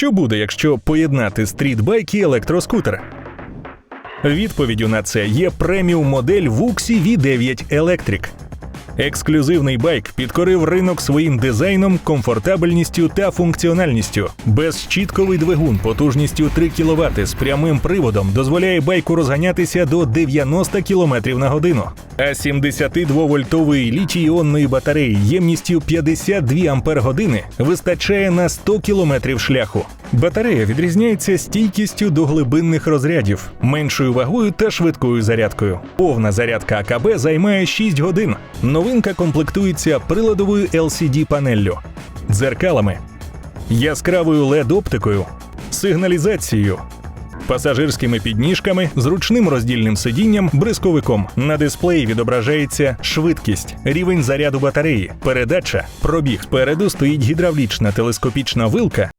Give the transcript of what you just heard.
Що буде, якщо поєднати стрітбайк і електроскутер? Відповіддю на це є преміум модель Vuxi V9 Electric. Ексклюзивний байк підкорив ринок своїм дизайном, комфортабельністю та функціональністю. Безщітковий двигун потужністю 3 кВт з прямим приводом дозволяє байку розганятися до 90 км на годину. А 72-вольтової літій-іонної батареї ємністю 52 Ампер-години вистачає на 100 км шляху. Батарея відрізняється стійкістю до глибинних розрядів, меншою вагою та швидкою зарядкою. Повна зарядка АКБ займає 6 годин. Новинка комплектується приладовою LCD-панеллю, дзеркалами, яскравою LED-оптикою, сигналізацією, пасажирськими підніжками, зручним роздільним сидінням, бризковиком. На дисплеї відображається швидкість, рівень заряду батареї, передача, пробіг. Спереду стоїть гідравлічна телескопічна вилка